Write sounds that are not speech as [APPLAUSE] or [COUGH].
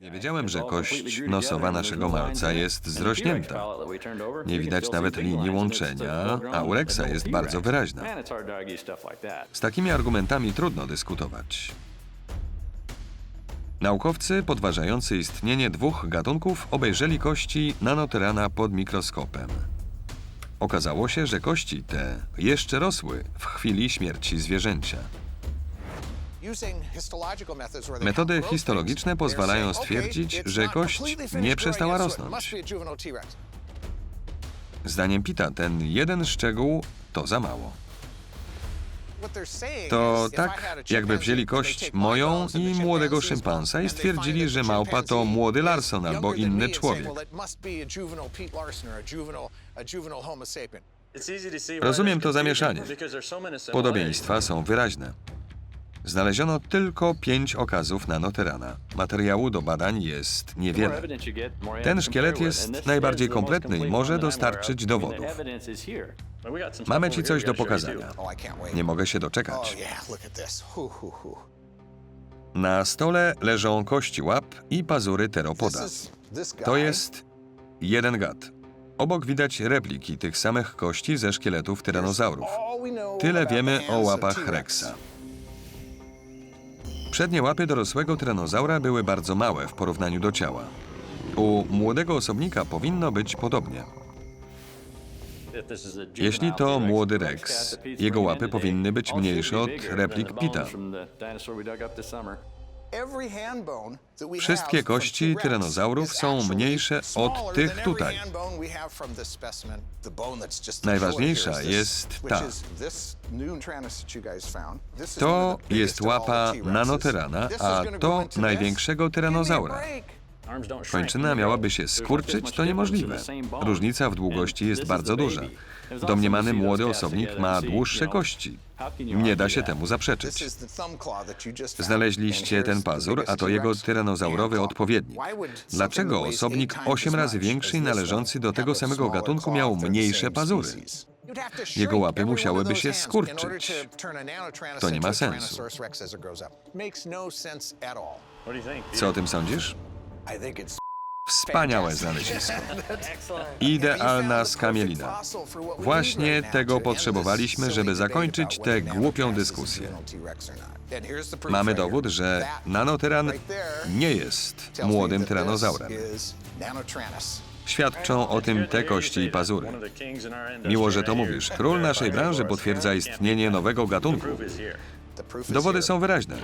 Nie wiedziałem, że kość nosowa naszego malca jest zrośnięta. Nie widać nawet linii łączenia, a u Rexa jest bardzo wyraźna. Z takimi argumentami trudno dyskutować. Naukowcy podważający istnienie dwóch gatunków obejrzeli kości nanotyrana pod mikroskopem. Okazało się, że kości te jeszcze rosły w chwili śmierci zwierzęcia. Metody histologiczne pozwalają stwierdzić, że kość nie przestała rosnąć. Zdaniem Pita ten jeden szczegół to za mało. To tak, jakby wzięli kość moją i młodego szympansa i stwierdzili, że małpa to młody Larson albo inny człowiek. Rozumiem to zamieszanie. Podobieństwa są wyraźne. Znaleziono tylko pięć okazów nanotyrana. Materiału do badań jest niewiele. Ten szkielet jest najbardziej kompletny i może dostarczyć dowodów. Mamy ci coś do pokazania. Nie mogę się doczekać. Na stole leżą kości łap i pazury teropoda. To jest jeden gad. Obok widać repliki tych samych kości ze szkieletów tyranozaurów. Tyle wiemy o łapach Rexa. Przednie łapy dorosłego tyranozaura były bardzo małe w porównaniu do ciała. U młodego osobnika powinno być podobnie. Jeśli to młody Rex, jego łapy powinny być mniejsze od replik Pita. Wszystkie kości tyranozaurów są mniejsze od tych tutaj. Najważniejsza jest ta. To jest łapa nanotyrana, a to największego tyranozaura. Kończyna miałaby się skurczyć, to niemożliwe. Różnica w długości jest bardzo duża. Domniemany młody osobnik ma dłuższe kości. Nie da się temu zaprzeczyć. Znaleźliście ten pazur, a to jego tyranozaurowy odpowiednik. Dlaczego osobnik osiem razy większy i należący do tego samego gatunku miał mniejsze pazury? Jego łapy musiałyby się skurczyć. To nie ma sensu. Co o tym sądzisz? Wspaniałe znalezisko. [LAUGHS] Idealna skamielina. Właśnie tego potrzebowaliśmy, żeby zakończyć tę głupią dyskusję. Mamy dowód, że nanotyran nie jest młodym tyranozaurem. Świadczą o tym te kości i pazury. Miło, że to mówisz. Król naszej branży potwierdza istnienie nowego gatunku. Dowody są wyraźne.